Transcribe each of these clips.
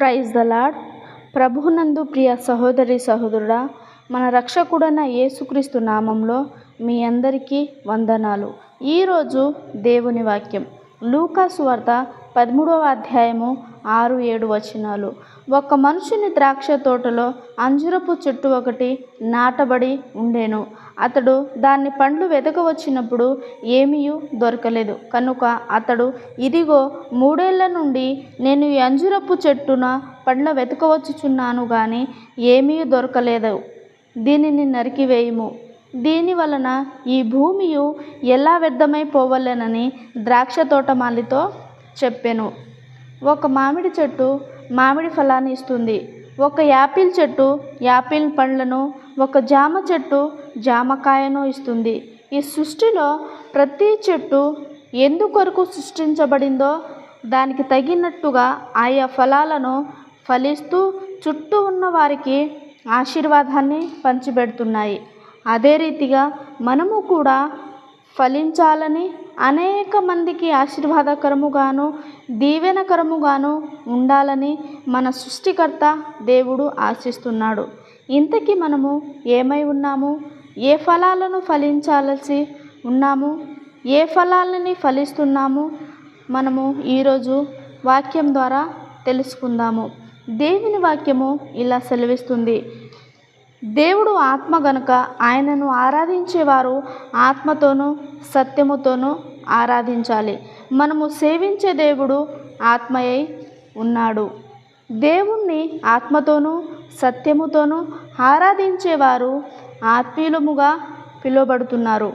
Praise the lord ప్రభునందు ప్రియ సహోదరి సహోదరుడా మన రక్షకుడైన యేసుక్రీస్తు నామంలో మీ అందరికీ వందనాలు. ఈరోజు దేవుని వాక్యం. లూకాసు వార్త పదమూడవ అధ్యాయము ఆరు ఏడు వచనాలు. ఒక మనుషుని ద్రాక్ష తోటలో అంజురపు చెట్టు ఒకటి నాటబడి ఉండేను. అతడు దాన్ని పండ్లు వెతకవచ్చినప్పుడు ఏమీ దొరకలేదు. కనుక అతడు ఇదిగో మూడేళ్ళ నుండి నేను ఈ అంజురపు చెట్టున పండ్ల వెతకవచ్చుచున్నాను కానీ ఏమీ దొరకలేదు. దీనిని నరికివేయుము. దీని వలన ఈ భూమియు ఎలా వ్యర్థమైపోవలెనని ద్రాక్ష తోటమాలితో చెప్పెను. ఒక మామిడి చెట్టు మామిడి ఫలాన్ని ఇస్తుంది. ఒక యాపిల్ చెట్టు యాపిల్ పండ్లను ఒక జామ చెట్టు జామకాయను ఇస్తుంది. ఈ సృష్టిలో ప్రతి చెట్టు ఎందుకొరకు సృష్టించబడిందో దానికి తగినట్టుగా ఆయా ఫలాలను ఫలిస్తూ చుట్టూ ఉన్న వారికి ఆశీర్వాదాన్ని పంచిపెడుతున్నాయి. అదే రీతిగా మనము కూడా ఫలించాలని అనేక మందికి ఆశీర్వాదకరముగాను దీవెనకరముగాను ఉండాలని మన సృష్టికర్త దేవుడు ఆశిస్తున్నాడు. ఇంతకీ మనము ఏమై ఉన్నాము? ఏ ఫలాలను ఫలించాల్సి ఉన్నాము? ఏ ఫలాలని ఫలిస్తున్నాము? మనము ఈరోజు వాక్యం ద్వారా తెలుసుకుందాము. దేవుని వాక్యము ఇలా సెలవిస్తుంది. దేవుడు ఆత్మ గనుక ఆయనను ఆరాధించేవారు ఆత్మతోనూ సత్యముతోనూ ఆరాధించాలి. మనము సేవించే దేవుడు ఆత్మయై ఉన్నాడు. దేవుణ్ణి ఆత్మతోనూ సత్యముతోనూ ఆరాధించేవారు ఆత్మీయులముగా పిలువబడుతున్నారు.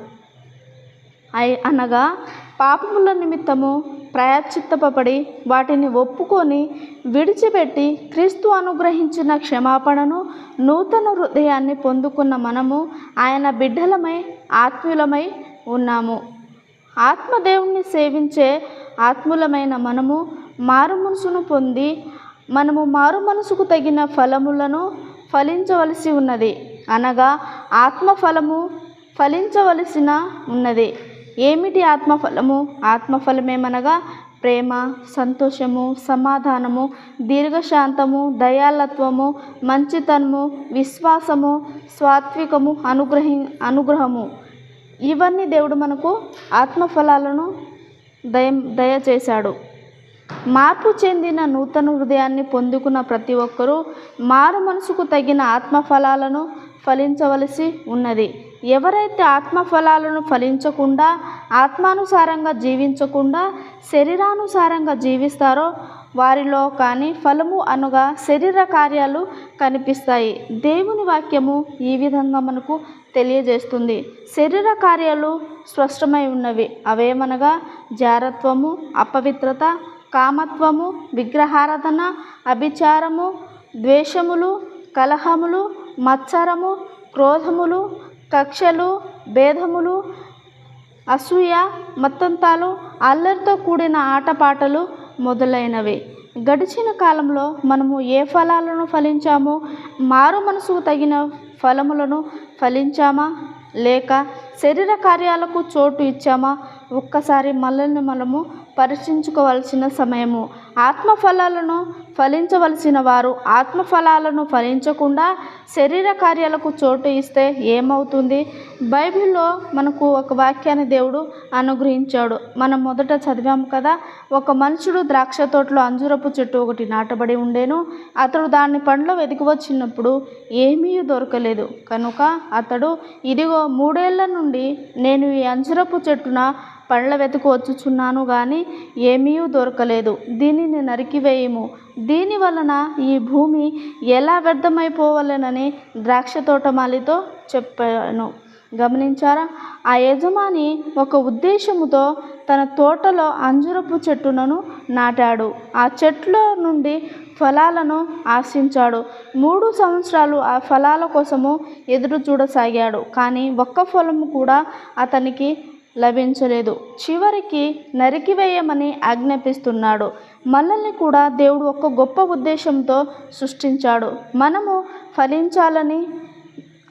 అయి అనగా పాపముల నిమిత్తము ప్రయాచిత్తపడి వాటిని ఒప్పుకొని విడిచిపెట్టి క్రీస్తు అనుగ్రహించిన క్షమాపణను నూతన హృదయాన్ని పొందుకున్న మనము ఆయన బిడ్డలమై ఆత్మీయులమై ఉన్నాము. ఆత్మదేవుణ్ణి సేవించే ఆత్ములమైన మనము మారు మనసును పొంది మనము మారు మనసుకు తగిన ఫలములను ఫలించవలసి ఉన్నది. అనగా ఆత్మఫలము ఫలించవలసిన ఉన్నది. ఏమిటి ఆత్మఫలము? ఆత్మఫలమేమనగా ప్రేమ సంతోషము సమాధానము దీర్ఘశాంతము దయాలత్వము మంచితనము విశ్వాసము సాత్వికము అనుగ్రహి అనుగ్రహము. ఇవన్నీ దేవుడు మనకు ఆత్మఫలాలను దయ దయచేశాడు. మార్పు చెందిన నూతన హృదయాన్ని పొందుకున్న ప్రతి ఒక్కరూ మారు మనసుకు తగిన ఆత్మఫలాలను ఫలించవలసి ఉన్నది. ఎవరైతే ఆత్మఫలాలను ఫలించకుండా ఆత్మానుసారంగా జీవించకుండా శరీరానుసారంగా జీవిస్తారో వారిలో కానీ ఫలము అనగా శరీర కార్యాలు కనిపిస్తాయి. దేవుని వాక్యము ఈ విధంగా మనకు తెలియజేస్తుంది. శరీర కార్యాలు స్పష్టమై ఉన్నవి. అవేమనగా జారత్వము అపవిత్రత కామత్వము విగ్రహారాధన అభిచారము ద్వేషములు కలహములు మత్సరము క్రోధములు కక్షలు భేదములు అసూయ మత్తంతాలు అల్లరితో కూడిన ఆటపాటలు మొదలైనవి. గడిచిన కాలంలో మనము ఏ ఫలాలను ఫలించామో? మారు మనసుకు తగిన ఫలములను ఫలించామా? లేక శరీర కార్యాలకు చోటు ఇచ్చామా? ఒక్కసారి మనల్ని మనము పరీక్షించుకోవాల్సిన సమయము. ఆత్మఫలాలను ఫలించవలసిన వారు ఆత్మఫలాలను ఫలించకుండా శరీర కార్యాలకు చోటు ఇస్తే ఏమవుతుంది? బైబిల్లో మనకు ఒక వాక్యాన్ని దేవుడు అనుగ్రహించాడు. మనం మొదట చదివాము కదా ఒక మనుషుడు ద్రాక్ష తోటలో అంజురపు చెట్టు ఒకటి నాటబడి ఉండేను. అతడు దాన్ని పండ్లు వెతికి వచ్చినప్పుడు ఏమీ దొరకలేదు. కనుక అతడు ఇదిగో మూడేళ్ళ నుండి నేను ఈ అంజురపు చెట్టున పండ్ల వెతుకు వచ్చుచున్నాను కానీ ఏమీ దొరకలేదు. దీనిని నరికివేయము దీని వలన ఈ భూమి ఎలా వ్యర్థమైపోవాలనని ద్రాక్ష తోటమాలితో చెప్పాను. గమనించారా? ఆ యజమాని ఒక ఉద్దేశముతో తన తోటలో అంజురపు చెట్టును నాటాడు. ఆ చెట్ల నుండి ఫలాలను ఆశించాడు. మూడు సంవత్సరాలు ఆ ఫలాల కోసము ఎదురు చూడసాగాడు కానీ ఒక్క ఫలము కూడా అతనికి లభించలేదు. చివరికి నరికివేయమని ఆజ్ఞాపిస్తున్నాడు. మనల్ని కూడా దేవుడు ఒక గొప్ప ఉద్దేశంతో సృష్టించాడు. మనము ఫలించాలని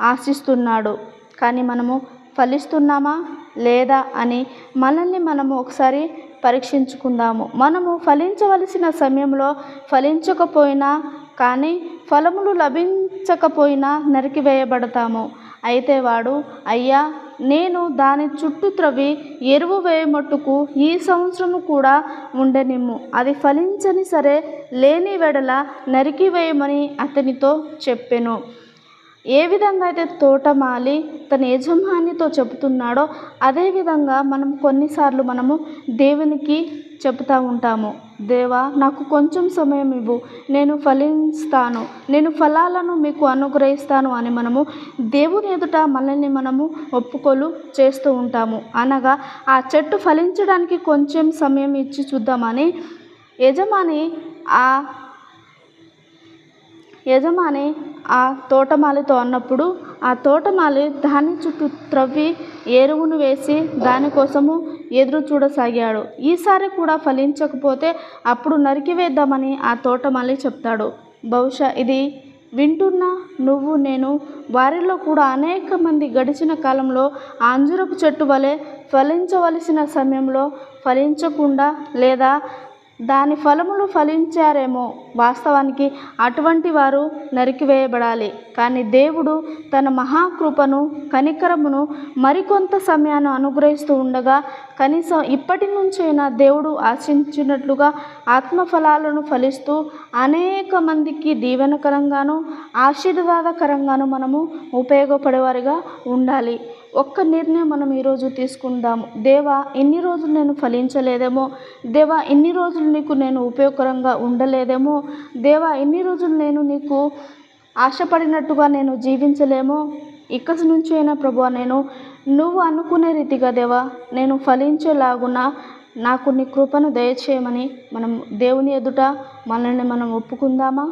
ఆశిస్తున్నాడు. కానీ మనము ఫలిస్తున్నామా లేదా అని మనల్ని మనము ఒకసారి పరీక్షించుకుందాము. మనము ఫలించవలసిన సమయంలో ఫలించకపోయినా కానీ ఫలములు లభించకపోయినా నరికివేయబడతాము. అయితే వాడు అయ్యా నేను దాని చుట్టూ త్రవ్వి ఎరువు వేయమట్టుకు ఈ సంవత్సరము కూడా ఉండనిమ్ము. అది ఫలించని సరే లేని వెడల నరికివేయమని అతనితో చెప్పెను. ఏ విధంగా అయితే తోటమాలి తన యజమానితో చెబుతున్నాడో అదేవిధంగా మనం కొన్నిసార్లు మనము దేవునికి చెబుతూ ఉంటాము. దేవా నాకు కొంచెం సమయం ఇవ్వు. నేను ఫలిస్తాను. నేను ఫలాలను మీకు అనుగ్రహిస్తాను అని మనము దేవుని ఎదుట మనల్ని మనము ఒప్పుకోలు చేస్తూ ఉంటాము. అనగా ఆ చెట్టు ఫలించడానికి కొంచెం సమయం ఇచ్చి చూద్దామని యజమాని ఆ యజమాని ఆ తోటమాలితో అన్నప్పుడు ఆ తోటమాలి దాని చుట్టూ త్రవ్వి ఎరువును వేసి దానికోసము ఎదురు చూడసాగాడు. ఈసారి కూడా ఫలించకపోతే అప్పుడు నరికివేద్దామని ఆ తోటమాలి చెప్తాడు. బహుశా ఇది వింటున్న నువ్వు నేను వారిలో కూడా అనేక మంది గడిచిన కాలంలో ఆ అంజురపు చెట్టు వలె ఫలించవలసిన సమయంలో ఫలించకుండా లేదా దాని ఫలములు ఫలించారేమో. వాస్తవానికి అటువంటి వారు నరికివేయబడాలి. కానీ దేవుడు తన మహాకృపను కనికరమును మరికొంత సమయాన్ని అనుగ్రహిస్తూ ఉండగా కనీసం ఇప్పటి నుంచైనా దేవుడు ఆశించినట్లుగా ఆత్మఫలాలను ఫలిస్తూ అనేక మందికి దీవెనకరంగాను ఆశీర్వాదకరంగాను మనము ఉపయోగపడేవారిగా ఉండాలి. ఒక్క నిర్ణయం మనం ఈరోజు తీసుకుందాము దేవా ఇన్ని రోజులు నేను ఫలించలేదేమో. దేవా ఇన్ని రోజులు నీకు నేను ఉపయోగకరంగా ఉండలేదేమో. దేవా ఇన్ని రోజులు నేను నీకు ఆశపడినట్టుగా నేను జీవించలేమో. ఇక్కడి నుంచి అయినా ప్రభు నేను నువ్వు అనుకునే రీతిగా దేవా నేను ఫలించేలాగున నాకు నీ కృపను దయచేయమని మనం దేవుని ఎదుట మనల్ని మనం ఒప్పుకుందామా?